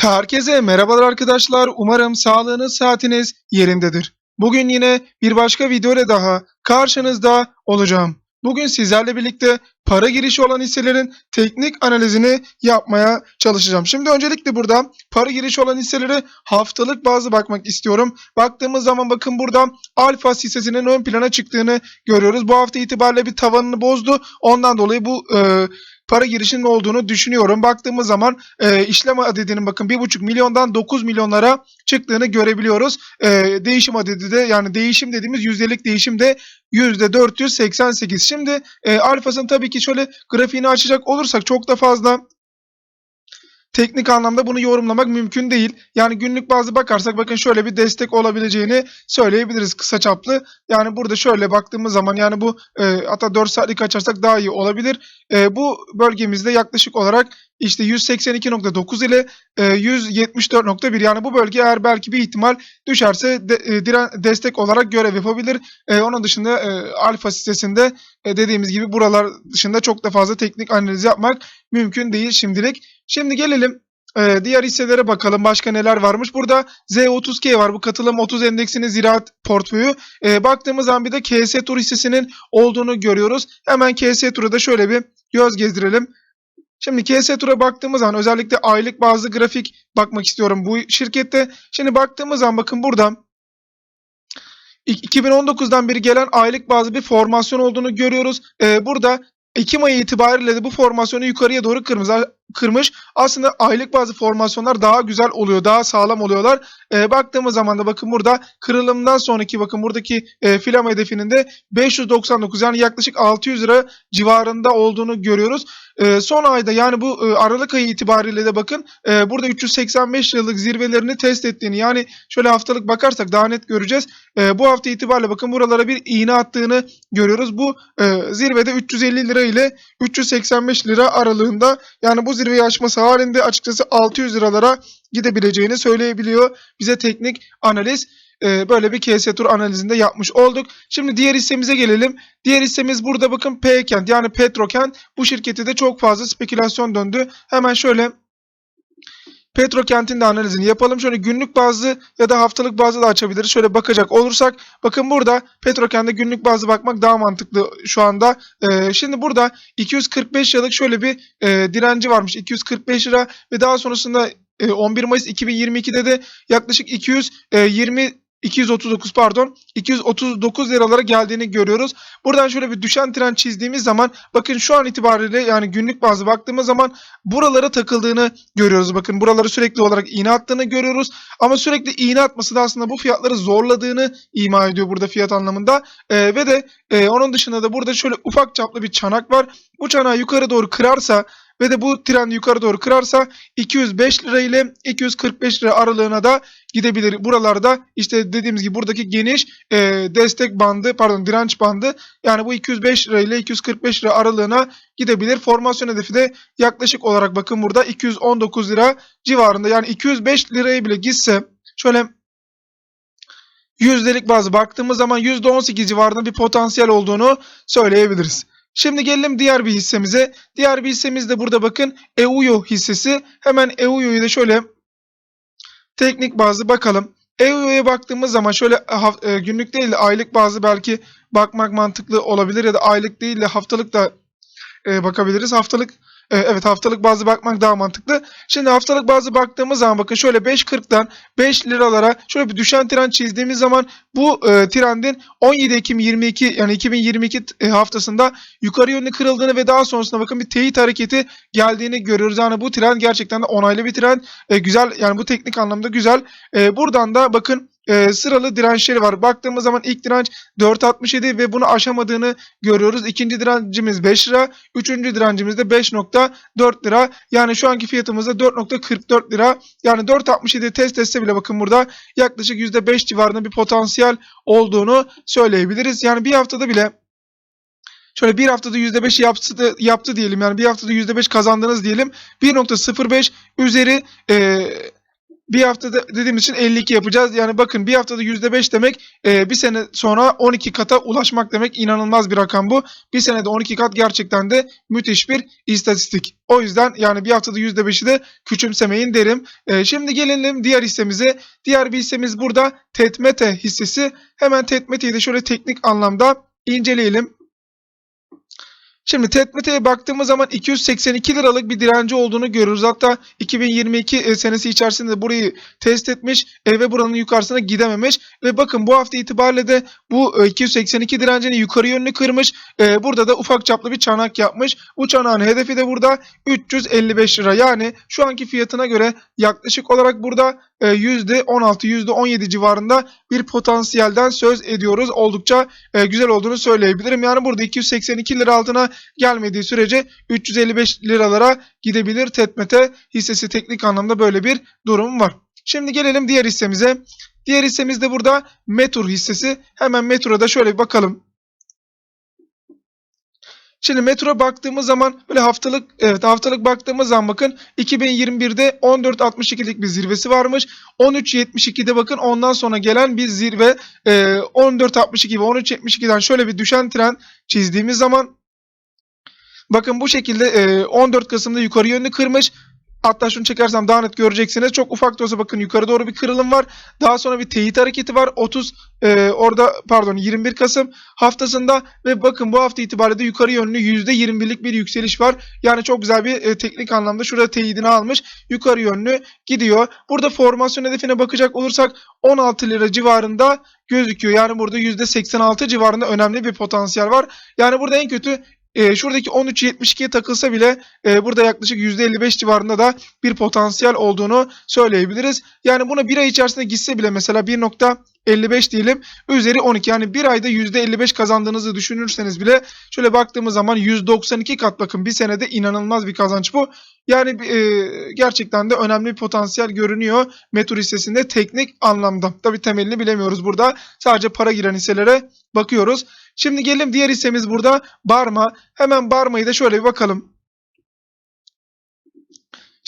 Herkese merhabalar arkadaşlar. Umarım sağlığınız, saatiniz yerindedir. Bugün yine bir başka video ile daha karşınızda olacağım. Bugün sizlerle birlikte para girişi olan hisselerin teknik analizini yapmaya çalışacağım. Şimdi öncelikle burada para girişi olan hisselere haftalık bazı bakmak istiyorum. Baktığımız zaman bakın burada Alfa hissesinin ön plana çıktığını görüyoruz. Bu hafta itibariyle bir tavanını bozdu. Ondan dolayı bu e, para girişinin olduğunu düşünüyorum. Baktığımız zaman e, işlem adedinin bakın 1,5 milyondan 9 milyonlara çıktığını görebiliyoruz. E, değişim adedi de yani değişim dediğimiz yüzdelik değişim de %488. Şimdi e, alfasını tabii ki şöyle grafiğini açacak olursak çok da fazla teknik anlamda bunu yorumlamak mümkün değil. Yani günlük bazı bakarsak bakın şöyle bir destek olabileceğini söyleyebiliriz kısa çaplı. Yani burada şöyle baktığımız zaman yani bu e, hatta 4 saatlik açarsak daha iyi olabilir. E, bu bölgemizde yaklaşık olarak işte 182.9 ile e, 174.1 yani bu bölge eğer belki bir ihtimal düşerse de, e, diren, destek olarak görev yapabilir. E, onun dışında e, alfa sitesinde e, dediğimiz gibi buralar dışında çok da fazla teknik analiz yapmak mümkün değil şimdilik. Şimdi gelelim e, diğer hisselere bakalım başka neler varmış. Burada Z30K var bu katılım 30 endeksinin ziraat portföyü. E, baktığımız zaman bir de KS Tur hissesinin olduğunu görüyoruz. Hemen KS Tur'a da şöyle bir göz gezdirelim. Şimdi KS Tur'a baktığımız zaman özellikle aylık bazı grafik bakmak istiyorum bu şirkette. Şimdi baktığımız zaman bakın burada 2019'dan beri gelen aylık bazı bir formasyon olduğunu görüyoruz. Ee, burada Ekim ayı itibariyle de bu formasyonu yukarıya doğru kırmış. Kırmış. Aslında aylık bazı formasyonlar daha güzel oluyor, daha sağlam oluyorlar. Ee, baktığımız zaman da bakın burada kırılımdan sonraki bakın buradaki e, filam hedefinin de 599 yani yaklaşık 600 lira civarında olduğunu görüyoruz. E, son ayda yani bu e, Aralık ayı itibariyle de bakın e, burada 385 liralık zirvelerini test ettiğini yani şöyle haftalık bakarsak daha net göreceğiz. E, bu hafta itibariyle bakın buralara bir iğne attığını görüyoruz. Bu e, zirvede 350 lira ile 385 lira aralığında yani bu zirveyi aşması halinde açıkçası 600 liralara gidebileceğini söyleyebiliyor bize teknik analiz e, böyle bir KS tur analizinde yapmış olduk. Şimdi diğer hissemize gelelim. Diğer hissemiz burada bakın P-Kent yani Petrokent. Bu şirketi de çok fazla spekülasyon döndü. Hemen şöyle Petrokent'in de analizini yapalım. Şöyle günlük bazı ya da haftalık bazı da açabiliriz. Şöyle bakacak olursak bakın burada Petrokent'e günlük bazı bakmak daha mantıklı şu anda. Ee, şimdi burada 245 liralık şöyle bir e, direnci varmış. 245 lira ve daha sonrasında 11 Mayıs 2022'de de yaklaşık 220 239 pardon 239 liralara geldiğini görüyoruz. Buradan şöyle bir düşen trend çizdiğimiz zaman bakın şu an itibariyle yani günlük bazı baktığımız zaman buralara takıldığını görüyoruz. Bakın buraları sürekli olarak iğne attığını görüyoruz. Ama sürekli iğne atması da aslında bu fiyatları zorladığını ima ediyor burada fiyat anlamında. Ee, ve de e, onun dışında da burada şöyle ufak çaplı bir çanak var. Bu çanağı yukarı doğru kırarsa ve de bu trend yukarı doğru kırarsa 205 lira ile 245 lira aralığına da gidebilir. Buralarda işte dediğimiz gibi buradaki geniş e, destek bandı pardon direnç bandı yani bu 205 lira ile 245 lira aralığına gidebilir. Formasyon hedefi de yaklaşık olarak bakın burada 219 lira civarında yani 205 liraya bile gitse şöyle yüzdelik bazı baktığımız zaman %18 civarında bir potansiyel olduğunu söyleyebiliriz. Şimdi gelelim diğer bir hissemize. Diğer bir hissemiz de burada bakın EUYO hissesi. Hemen EUYO'yu da şöyle teknik bazı bakalım. EUYO'ya baktığımız zaman şöyle e, günlük değil de aylık bazı belki bakmak mantıklı olabilir ya da aylık değil de haftalık da e, bakabiliriz. Haftalık e, evet haftalık bazı bakmak daha mantıklı. Şimdi haftalık bazı baktığımız zaman bakın şöyle 5.40'dan 5 liralara şöyle bir düşen trend çizdiğimiz zaman bu e, trendin 17 Ekim 22 yani 2022 e, haftasında yukarı yönlü kırıldığını ve daha sonrasında bakın bir teyit hareketi geldiğini görüyoruz. Yani bu trend gerçekten de onaylı bir trend. E, güzel yani bu teknik anlamda güzel. E, buradan da bakın e, sıralı dirençleri var. Baktığımız zaman ilk direnç 4.67 ve bunu aşamadığını görüyoruz. İkinci direncimiz 5 lira. Üçüncü direncimiz de 5.4 lira. Yani şu anki fiyatımız da 4.44 lira. Yani 4.67 test etse bile bakın burada yaklaşık %5 civarında bir potansiyel olduğunu söyleyebiliriz. Yani bir haftada bile Şöyle bir haftada %5 yaptı, yaptı diyelim. Yani bir haftada %5 kazandınız diyelim. 1.05 üzeri e, bir haftada dediğimiz için 52 yapacağız. Yani bakın bir haftada %5 demek e, bir sene sonra 12 kata ulaşmak demek inanılmaz bir rakam bu. Bir senede 12 kat gerçekten de müthiş bir istatistik. O yüzden yani bir haftada %5'i de küçümsemeyin derim. E, şimdi gelelim diğer hissemize. Diğer bir hissemiz burada Tetmete hissesi. Hemen Tetmete'yi de şöyle teknik anlamda inceleyelim. Şimdi Tetmete'ye baktığımız zaman 282 liralık bir direnci olduğunu görürüz. Hatta 2022 e, senesi içerisinde burayı test etmiş e, ve buranın yukarısına gidememiş. Ve bakın bu hafta itibariyle de bu e, 282 direncini yukarı yönlü kırmış. E, burada da ufak çaplı bir çanak yapmış. Bu çanağın hedefi de burada 355 lira. Yani şu anki fiyatına göre yaklaşık olarak burada e, %16, %17 civarında bir potansiyelden söz ediyoruz. Oldukça e, güzel olduğunu söyleyebilirim. Yani burada 282 lira altına gelmediği sürece 355 liralara gidebilir. Tetmete hissesi teknik anlamda böyle bir durum var. Şimdi gelelim diğer hissemize. Diğer hissemiz de burada Metur hissesi. Hemen Metur'a da şöyle bir bakalım. Şimdi Metro'a baktığımız zaman böyle haftalık evet haftalık baktığımız zaman bakın 2021'de 14.62'lik bir zirvesi varmış. 13.72'de bakın ondan sonra gelen bir zirve e, 14.62 ve 13.72'den şöyle bir düşen trend çizdiğimiz zaman bakın bu şekilde e, 14 Kasım'da yukarı yönlü kırmış. Hatta şunu çekersem daha net göreceksiniz. Çok ufak da olsa bakın yukarı doğru bir kırılım var. Daha sonra bir teyit hareketi var. 30 e, orada pardon 21 Kasım haftasında ve bakın bu hafta itibariyle yukarı yönlü %21'lik bir yükseliş var. Yani çok güzel bir e, teknik anlamda şurada teyidini almış. Yukarı yönlü gidiyor. Burada formasyon hedefine bakacak olursak 16 lira civarında gözüküyor. Yani burada %86 civarında önemli bir potansiyel var. Yani burada en kötü e, şuradaki 13.72'ye takılsa bile e, burada yaklaşık %55 civarında da bir potansiyel olduğunu söyleyebiliriz. Yani buna bir ay içerisinde gitse bile mesela 1.55 diyelim üzeri 12 yani bir ayda %55 kazandığınızı düşünürseniz bile şöyle baktığımız zaman 192 kat bakın bir senede inanılmaz bir kazanç bu. Yani e, gerçekten de önemli bir potansiyel görünüyor Metur hissesinde teknik anlamda. Tabi temelini bilemiyoruz burada sadece para giren hisselere bakıyoruz. Şimdi gelelim diğer hissemiz burada Barma. Hemen Barma'yı da şöyle bir bakalım.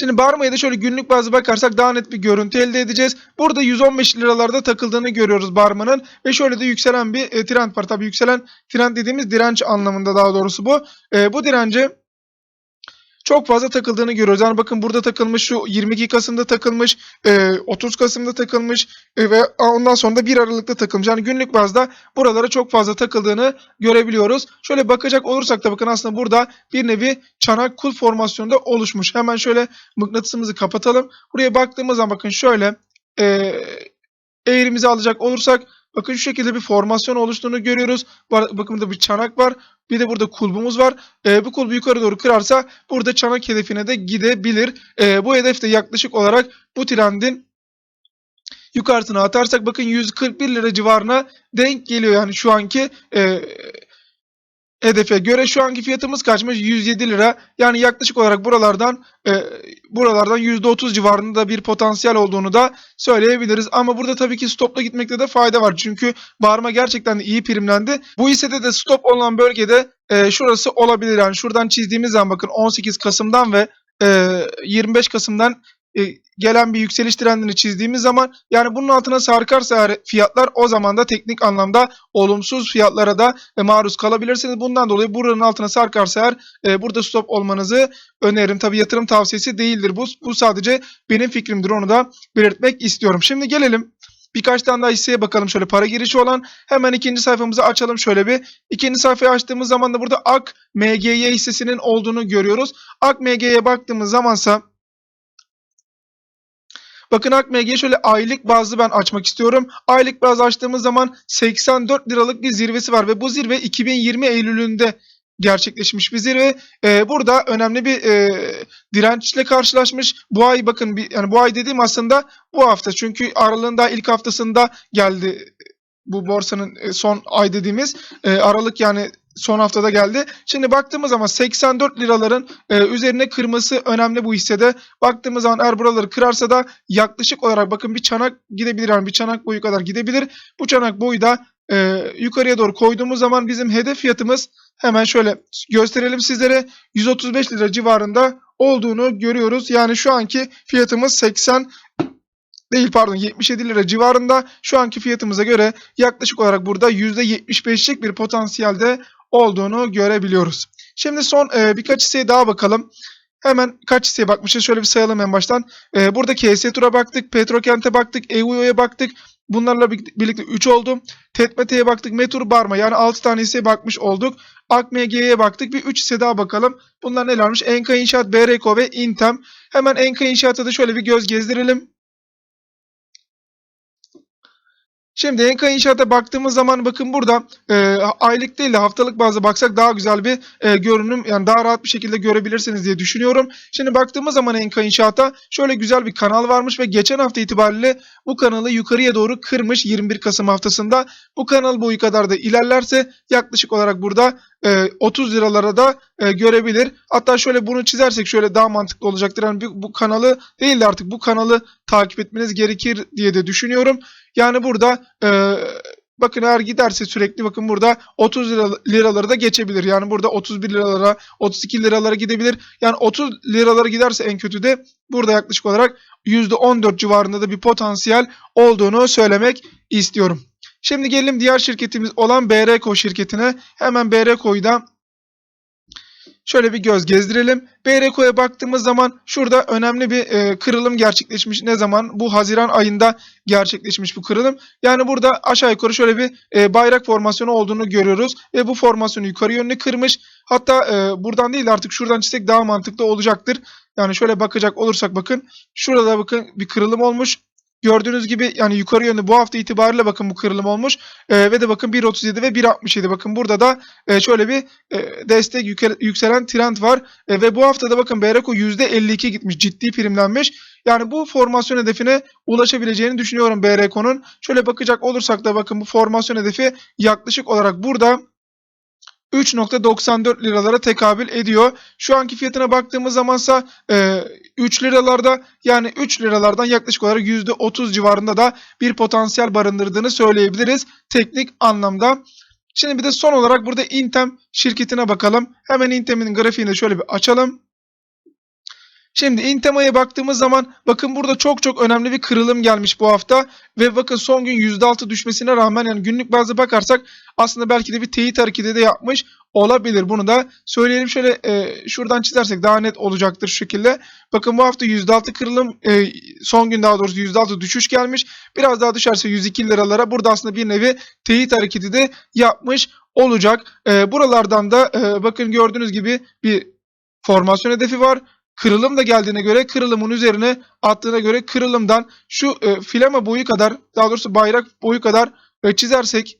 Şimdi Barma'ya da şöyle günlük bazı bakarsak daha net bir görüntü elde edeceğiz. Burada 115 liralarda takıldığını görüyoruz Barma'nın ve şöyle de yükselen bir e, trend var. Tabii yükselen trend dediğimiz direnç anlamında daha doğrusu bu. E, bu direnci çok fazla takıldığını görüyoruz. Yani bakın burada takılmış şu 22 Kasım'da takılmış, e, 30 Kasım'da takılmış e, ve ondan sonra da 1 Aralık'ta takılmış. Yani günlük bazda buralara çok fazla takıldığını görebiliyoruz. Şöyle bakacak olursak da bakın aslında burada bir nevi çanak kul formasyonunda oluşmuş. Hemen şöyle mıknatısımızı kapatalım. Buraya baktığımız zaman bakın şöyle e, eğrimizi alacak olursak Bakın şu şekilde bir formasyon oluştuğunu görüyoruz. Bakın burada bir çanak var. Bir de burada kulbumuz var. E, bu kulbu yukarı doğru kırarsa burada çanak hedefine de gidebilir. E, bu hedef de yaklaşık olarak bu trendin yukarısına atarsak bakın 141 lira civarına denk geliyor. Yani şu anki e, hedefe göre şu anki fiyatımız kaçmış? 107 lira. Yani yaklaşık olarak buralardan e, buralardan %30 civarında bir potansiyel olduğunu da söyleyebiliriz. Ama burada tabii ki stopla gitmekte de fayda var. Çünkü bağırma gerçekten iyi primlendi. Bu hissede de stop olan bölgede e, şurası olabilir. Yani şuradan çizdiğimiz zaman bakın 18 Kasım'dan ve e, 25 Kasım'dan e, gelen bir yükseliş trendini çizdiğimiz zaman yani bunun altına sarkarsa fiyatlar o zaman da teknik anlamda olumsuz fiyatlara da e, maruz kalabilirsiniz. Bundan dolayı buranın altına sarkarsa eğer e, burada stop olmanızı öneririm. Tabi yatırım tavsiyesi değildir bu. Bu sadece benim fikrimdir onu da belirtmek istiyorum. Şimdi gelelim Birkaç tane daha hisseye bakalım şöyle para girişi olan. Hemen ikinci sayfamızı açalım şöyle bir. İkinci sayfayı açtığımız zaman da burada AK MGY hissesinin olduğunu görüyoruz. AK MG'ye baktığımız zamansa Bakın AKMG'ye şöyle aylık bazlı ben açmak istiyorum. Aylık bazı açtığımız zaman 84 liralık bir zirvesi var ve bu zirve 2020 Eylül'ünde gerçekleşmiş bir zirve. Ee, burada önemli bir e, dirençle karşılaşmış. Bu ay bakın bir, yani bu ay dediğim aslında bu hafta. Çünkü aralığın daha ilk haftasında geldi bu borsanın e, son ay dediğimiz e, Aralık yani son haftada geldi. Şimdi baktığımız zaman 84 liraların e, üzerine kırması önemli bu hissede. Baktığımız zaman eğer buraları kırarsa da yaklaşık olarak bakın bir çanak gidebilir. Yani bir çanak boyu kadar gidebilir. Bu çanak boyu da e, yukarıya doğru koyduğumuz zaman bizim hedef fiyatımız hemen şöyle gösterelim sizlere 135 lira civarında olduğunu görüyoruz. Yani şu anki fiyatımız 80 değil pardon 77 lira civarında şu anki fiyatımıza göre yaklaşık olarak burada %75'lik bir potansiyelde olduğunu görebiliyoruz. Şimdi son e, birkaç hisseye daha bakalım. Hemen kaç hisseye bakmışız şöyle bir sayalım en baştan. E, burada KS Tur'a baktık, Petrokent'e baktık, EU'ya baktık. Bunlarla bir- birlikte 3 oldu. Tetmete'ye baktık, Metur Barma yani 6 tane hisseye bakmış olduk. AKMG'ye baktık. Bir 3 hisse daha bakalım. Bunlar nelermiş? Enka İnşaat, BRK ve Intem. Hemen Enka İnşaat'a da şöyle bir göz gezdirelim. Şimdi Enka İnşaat'a baktığımız zaman bakın burada e, aylık değil de haftalık bazda baksak daha güzel bir e, görünüm yani daha rahat bir şekilde görebilirsiniz diye düşünüyorum. Şimdi baktığımız zaman Enka İnşaat'a şöyle güzel bir kanal varmış ve geçen hafta itibariyle bu kanalı yukarıya doğru kırmış 21 Kasım haftasında. Bu kanal boyu kadar da ilerlerse yaklaşık olarak burada e, 30 liralara da e, görebilir. Hatta şöyle bunu çizersek şöyle daha mantıklı olacaktır. Yani bu, bu kanalı değil de artık bu kanalı takip etmeniz gerekir diye de düşünüyorum. Yani burada e, bakın eğer giderse sürekli bakın burada 30 lira, liraları da geçebilir. Yani burada 31 liralara 32 liralara gidebilir. Yani 30 liralara giderse en kötü de burada yaklaşık olarak %14 civarında da bir potansiyel olduğunu söylemek istiyorum. Şimdi gelelim diğer şirketimiz olan BRKO şirketine. Hemen BRKO'yu şöyle bir göz gezdirelim. BRKO'ya baktığımız zaman şurada önemli bir e, kırılım gerçekleşmiş. Ne zaman? Bu Haziran ayında gerçekleşmiş bu kırılım. Yani burada aşağı yukarı şöyle bir e, bayrak formasyonu olduğunu görüyoruz. Ve bu formasyonu yukarı yönlü kırmış. Hatta e, buradan değil de artık şuradan çizsek daha mantıklı olacaktır. Yani şöyle bakacak olursak bakın. Şurada bakın bir kırılım olmuş. Gördüğünüz gibi yani yukarı yönlü bu hafta itibariyle bakın bu kırılım olmuş. Ee, ve de bakın 1.37 ve 1.67 bakın burada da e, şöyle bir e, destek yükselen trend var. E, ve bu hafta da bakın BRKO %52 gitmiş ciddi primlenmiş. Yani bu formasyon hedefine ulaşabileceğini düşünüyorum BRKO'nun. Şöyle bakacak olursak da bakın bu formasyon hedefi yaklaşık olarak burada 3.94 liralara tekabül ediyor. Şu anki fiyatına baktığımız zamansa e, 3 liralarda yani 3 liralardan yaklaşık olarak %30 civarında da bir potansiyel barındırdığını söyleyebiliriz teknik anlamda. Şimdi bir de son olarak burada Intem şirketine bakalım. Hemen Intem'in grafiğini şöyle bir açalım. Şimdi Intema'ya baktığımız zaman bakın burada çok çok önemli bir kırılım gelmiş bu hafta. Ve bakın son gün %6 düşmesine rağmen yani günlük bazda bakarsak aslında belki de bir teyit hareketi de yapmış olabilir. Bunu da söyleyelim şöyle e, şuradan çizersek daha net olacaktır şu şekilde. Bakın bu hafta %6 kırılım e, son gün daha doğrusu %6 düşüş gelmiş. Biraz daha düşerse 102 liralara burada aslında bir nevi teyit hareketi de yapmış olacak. E, buralardan da e, bakın gördüğünüz gibi bir formasyon hedefi var. Kırılım da geldiğine göre kırılımın üzerine attığına göre kırılımdan şu e, filama boyu kadar daha doğrusu bayrak boyu kadar e, çizersek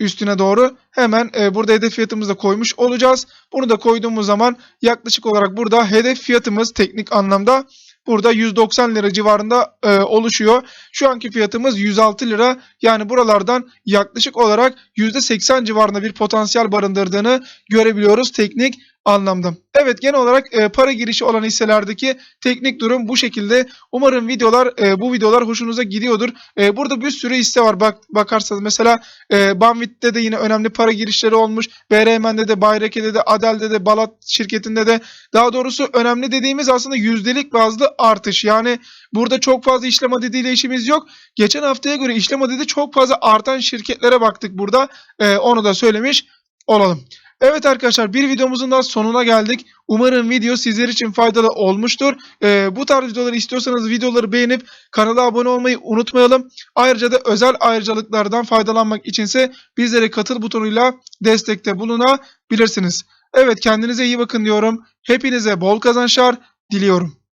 üstüne doğru hemen e, burada hedef fiyatımızı da koymuş olacağız. Bunu da koyduğumuz zaman yaklaşık olarak burada hedef fiyatımız teknik anlamda burada 190 lira civarında e, oluşuyor. Şu anki fiyatımız 106 lira. Yani buralardan yaklaşık olarak %80 civarında bir potansiyel barındırdığını görebiliyoruz teknik anlamda. Evet genel olarak e, para girişi olan hisselerdeki teknik durum bu şekilde. Umarım videolar e, bu videolar hoşunuza gidiyordur. E, burada bir sürü hisse var. Bak bakarsanız mesela e, Banvit'te de yine önemli para girişleri olmuş. BRM'de de, Bayrake'de de, Adel'de de, Balat şirketinde de daha doğrusu önemli dediğimiz aslında yüzdelik bazlı artış. Yani burada çok fazla işlem adediyle işimiz yok. Geçen haftaya göre işlem adedi çok fazla artan şirketlere baktık burada. E, onu da söylemiş olalım. Evet arkadaşlar bir videomuzun daha sonuna geldik. Umarım video sizler için faydalı olmuştur. Ee, bu tarz videoları istiyorsanız videoları beğenip kanala abone olmayı unutmayalım. Ayrıca da özel ayrıcalıklardan faydalanmak içinse bizlere katıl butonuyla destekte bulunabilirsiniz. Evet kendinize iyi bakın diyorum. Hepinize bol kazançlar diliyorum.